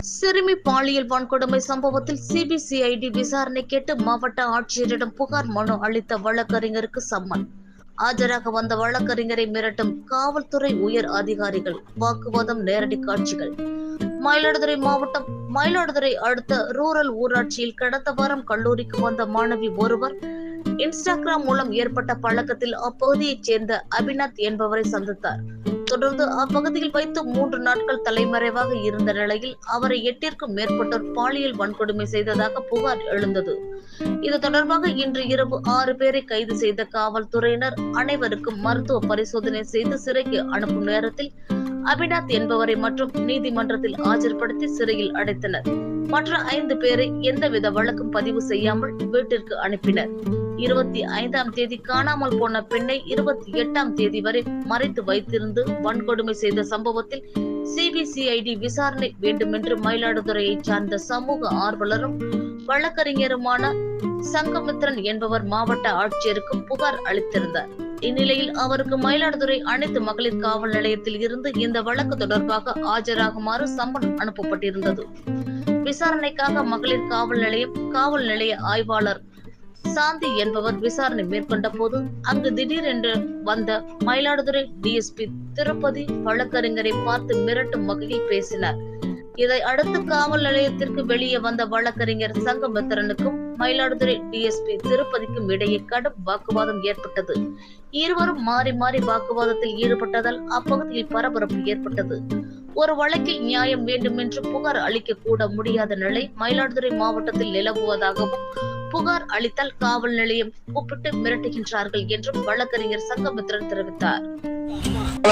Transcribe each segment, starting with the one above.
சிறுமி பாலியல் வன்கொடுமை சம்பவத்தில் சிபிசிஐடி விசாரணை கேட்டு மாவட்ட ஆட்சியரிடம் புகார் மனு அளித்த வழக்கறிஞருக்கு சம்மன். ஆஜராக வந்த வழக்கறிஞரை மிரட்டும் காவல்துறை உயர் அதிகாரிகள் வாக்குவாதம் நேரடி காட்சிகள். மயிலாடுதுறை மாவட்டம் மயிலாடுதுறை அடுத்த ரூரல் ஊராட்சியில் கடந்த வாரம் கல்லூரிக்கு வந்த மாணவி ஒருவர் இன்ஸ்டாகிராம் மூலம் ஏற்பட்ட பழக்கத்தில் அப்பகுதியைச் சேர்ந்த அபிநாத் என்பவரை சந்தித்தார். தொடர்ந்து அப்பகுதியில் வைத்து மூன்று நாட்கள் தலைமறைவாக இருந்த நிலையில் அவரை எட்டிற்கும் மேற்பட்டோர் பாலியல் வன்கொடுமை செய்ததாக புகார் எழுந்தது. இது தொடர்பாக இன்று இரவு ஆறு பேரை கைது செய்த காவல்துறையினர் அனைவருக்கும் மருத்துவ பரிசோதனை செய்து சிறைக்கு அனுப்பும் நேரத்தில் அபிநாத் என்பவரை மற்றும் நீதிமன்றத்தில் ஆஜர்படுத்தி சிறையில் அடைத்தனர். மற்ற ஐந்து பேரை எந்தவித வழக்கும் பதிவு செய்யாமல் வீட்டிற்கு அனுப்பினர். இருபத்தி ஐந்தாம் தேதி காணாமல் போன பெண்ணை இருபத்தி எட்டாம் தேதி வரை மறைத்து வைத்திருந்து வன்கொடுமை செய்த சம்பவத்தில் சிபிசிஐடி விசாரணை வேண்டுமென்று மயிலாடுதுறையைச் சார்ந்த சமூக ஆர்வலரும் வழக்கறிஞருமான சங்கமித்ரன் என்பவர் மாவட்ட ஆட்சியருக்கு புகார் அளித்திருந்தார். இந்நிலையில் அவருக்கு மயிலாடுதுறை அனைத்து மகளிர் காவல் நிலையத்தில் இருந்து இந்த வழக்கு தொடர்பாக ஆஜராகுமாறு சம்மன் அனுப்பப்பட்டிருந்தது. விசாரணைக்காக மகளிர் காவல் நிலையம் காவல் நிலைய ஆய்வாளர் சாந்தி என்பவர் விசாரணை மேற்கொண்ட போது அங்கு திடீரென்று வந்த மயிலாடுதுறை டிஎஸ்பி திருப்பதி வழக்கறிஞரை பார்த்து மிரட்டும் வகையில் பேசினார். இதை அடுத்து காவல் நிலையத்திற்கு வெளியே வந்த வழக்கறிஞர் சங்கமித்திரனுக்கும் மயிலாடுதுறை டிஎஸ்பி திருப்பதிக்கும் இடையே கடும் வாக்குவாதம் ஏற்பட்டது. இருவரும் மாறி மாறி வாக்குவாதத்தில் ஈடுபட்டதால் அப்பகுதியில் பரபரப்பு ஏற்பட்டது. ஒரு வழக்கில் நியாயம் வேண்டும் என்று புகார் அளிக்க கூட முடியாத நிலை மயிலாடுதுறை மாவட்டத்தில் நிலவுவதாகவும் புகார் அளித்தால் காவல் நிலையம் கூப்பிட்டு மிரட்டுகின்றார்கள் என்றும் வழக்கறிஞர் சங்கமித்ரன் தெரிவித்தார்.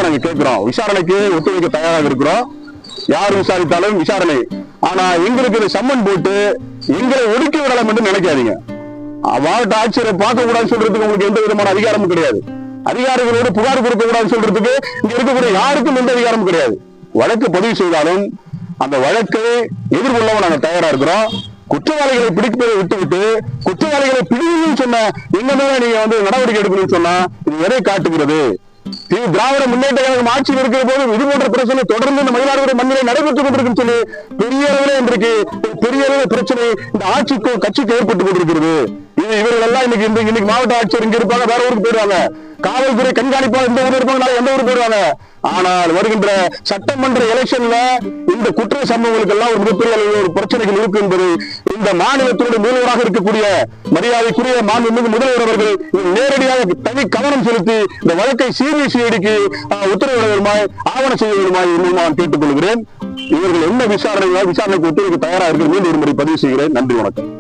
நாங்க கேட்கிறோம். விசாரணைக்கு ஒத்துழைக்க தயாராக இருக்கிறோம். யார் விசாரித்தாலும் விசாரணை. ஆனா எங்களுக்கு சம்மன் போட்டு எங்களை ஒடுக்கி விடலாம் என்று நினைக்காதீங்க. மாவட்ட ஆட்சியரை பார்க்க கூடாதுன்னு சொல்றதுக்கு உங்களுக்கு எந்த விதமான அதிகாரமும் கிடையாது. அதிகாரிகளோடு புகார் கொடுக்க கூடாதுன்னு சொல்றதுக்கு இங்க இருக்கக்கூடிய யாருக்கும் எந்த அதிகாரமும் கிடையாது. வழக்கு பதிவு செய்தாலும் அந்த வழக்கை எதிர்கொள்ளவும் நாங்க தயாரா இருக்கிறோம். குற்றவாளிகளை பிடிப்பதை விட்டுவிட்டு குற்றவாளிகளை பிடிக்கணும்னு சொன்ன எங்க மேல நீங்க வந்து நடவடிக்கை எடுக்கணும்னு சொன்னா இது எதை காட்டுகிறது? திரு திராவிட முன்னேற்ற கழகம் ஆட்சியில் இருக்கிற போது இது போன்ற பிரச்சனை தொடர்ந்து இந்த மயிலாடுதுறை மண்ணிலே நடைபெற்றுக் கொண்டிருக்கும் சொல்லி பெரிய அளவில் இன்றைக்கு பெரிய அளவில் பிரச்சனை இந்த ஆட்சிக்கும் கட்சிக்கு ஏற்பட்டுக் கொண்டிருக்கிறது. இது இவர்கள் எல்லாம் இன்னைக்கு இன்னைக்கு மாவட்ட ஆட்சியர் இங்க இருப்பாங்க வேற ஊருக்கு போயிடுவாங்க. காவல்துறை கண்காணிப்பாளர் இந்த ஊர் இருப்பாங்க எந்த ஊருக்கு போயிடுவாங்க? ஆனால் வருகின்ற சட்டமன்ற எலெக்ஷன்ல இந்த குற்ற சம்பவங்களுக்கு எல்லாம் ஒரு மிகப்பெரிய அளவில் ஒரு பிரச்சனைகள் இருக்கு என்பது இந்த மாநிலத்தினுடைய முதல்வராக இருக்கக்கூடிய மரியாதைக்குரிய மாண்புமிகு முதல்வர் அவர்கள் நேரடியாக தனி கவனம் செலுத்தி இந்த வழக்கை சிபிசிஐடிக்கு உத்தரவிட வருமாய் ஆவணம் செய்ய வருமாய் என்று நான் கேட்டுக் கொள்கிறேன் இவர்கள் என்ன விசாரணை விசாரணைக்கு ஒத்துழைக்க தயாராக இருக்கிறது மீண்டும் ஒரு முறை பதிவு செய்கிறேன். நன்றி வணக்கம்.